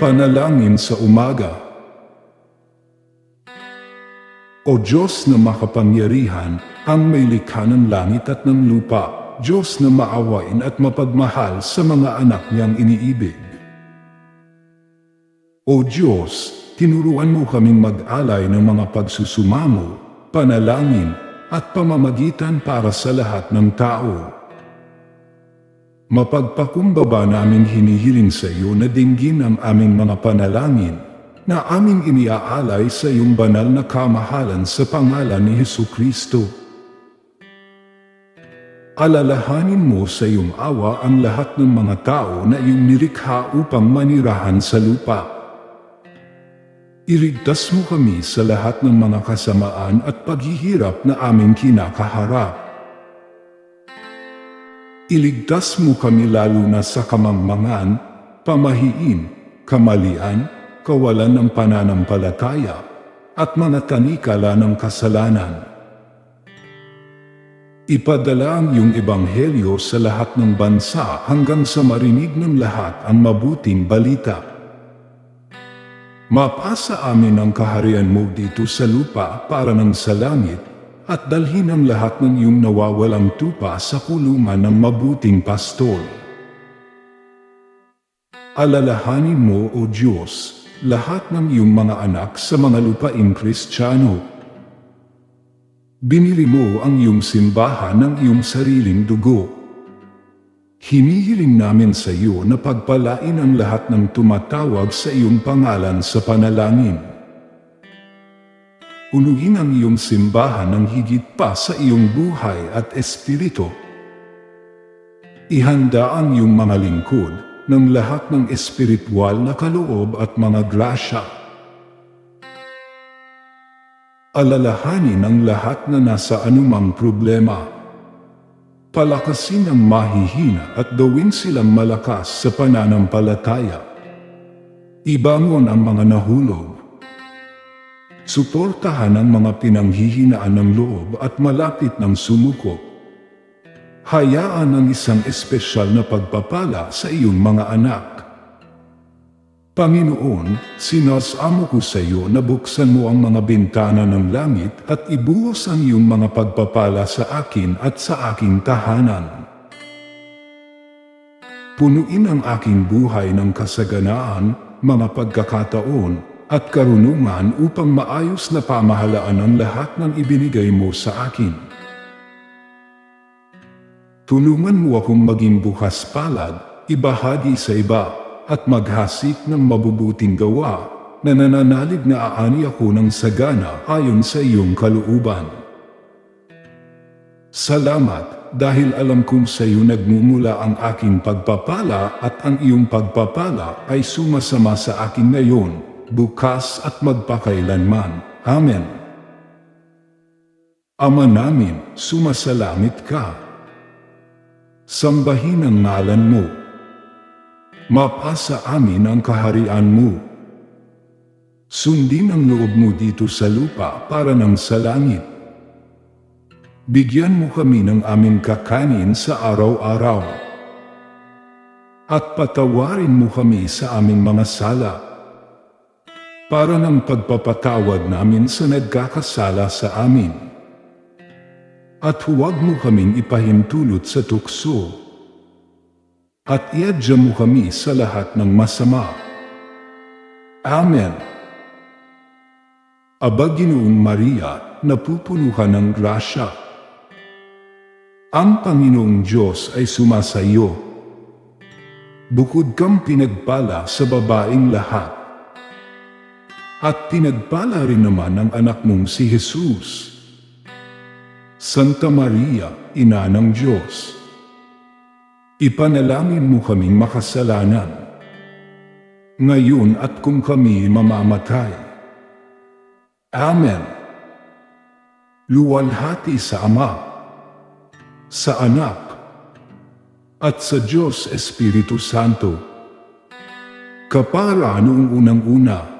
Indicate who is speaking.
Speaker 1: Panalangin sa umaga. O Diyos na makapangyarihan, ang may likha ng langit at ng lupa, Diyos na maawain at mapagmahal sa mga anak niyang iniibig. O Diyos, tinuruan mo kaming mag-alay ng mga pagsusumamo, panalangin, at pamamagitan para sa lahat ng tao. Mapagpakumbaba naming hinihiling sa iyo na dinggin ang aming mga panalangin, na aming iniaalay sa iyong banal na kamahalan sa pangalan ni Hesu Kristo. Alalahanin mo sa iyong awa ang lahat ng mga tao na iyong nilikha upang manirahan sa lupa. Irigtas mo kami sa lahat ng mga kasamaan at paghihirap na aming kinakaharap. Iligtas mo kami lalo na sa kamangmangan, pamahiin, kamalian, kawalan ng pananampalataya, at mga tanikala ng kasalanan. Ipadala ang iyong ebanghelyo sa lahat ng bansa hanggang sa marinig ng lahat ang mabuting balita. Mapasa amin ang kaharian mo dito sa lupa para ng sa at dalhin ang lahat ng iyong nawawalang tupa sa kulungan ng mabuting pastol. Alalahanin mo, O Diyos, lahat ng iyong mga anak sa mga lupaing Kristiyano. Binili mo ang iyong simbahan ng iyong sariling dugo. Hinihiling namin sa iyo na pagpalain ang lahat ng tumatawag sa iyong pangalan sa panalangin. Punuin ang iyong simbahan ng higit pa sa iyong buhay at espiritu. Ihanda ang iyong mga lingkod ng lahat ng espiritual na kaloob at mga grasya. Alalahanin ang lahat na nasa anumang problema. Palakasin ang mahihina at gawin silang malakas sa pananampalataya. Ibangon ang mga nahulog Suportahan ang mga pinanghihinaan ng loob at malapit ng sumuko. Hayaan ang isang espesyal na pagpapala sa iyong mga anak. Panginoon, sinasamo ko sa iyo na buksan mo ang mga bintana ng langit at ibuhos ang iyong mga pagpapala sa akin at sa aking tahanan. Punuin ang aking buhay ng kasaganaan, mga pagkakataon, at karunungan upang maayos na pamahalaan ang lahat ng ibinigay mo sa akin. Tulungan mo akong maging bukas palad, ibahagi sa iba, at maghasik ng mabubuting gawa na nananalig na aani ako ng sagana ayon sa iyong kaluuban. Salamat dahil alam kong sa iyo nagmumula ang aking pagpapala at ang iyong pagpapala ay sumasama sa akin ngayon bukas at magpakailanman. Amen. Ama namin, sumasalamit ka. Sambahin ang ngalan mo. Mapasa amin ang kaharian mo. Sundin ang loob mo dito sa lupa para ng sa langit. Bigyan mo kami ng aming kakanin sa araw-araw. At patawarin mo kami sa aming mga sala para ng pagpapatawad namin sa nagkakasala sa amin. At huwag mo kaming ipahintulot sa tukso. At iadya mo kami sa lahat ng masama. Amen. Aba Ginoong Maria, napupuno ka ng grasya. Ang Panginoong Diyos ay sumasayo. Bukod kang pinagpala sa babaing lahat at pinagpala rin naman ang anak mong si Jesus. Santa Maria, Ina ng Diyos, ipanalangin mo kaming makasalanan, ngayon at kung kami mamamatay. Amen. Luwalhati sa Ama, sa Anak, at sa Diyos Espiritu Santo. Kapara noong unang-una,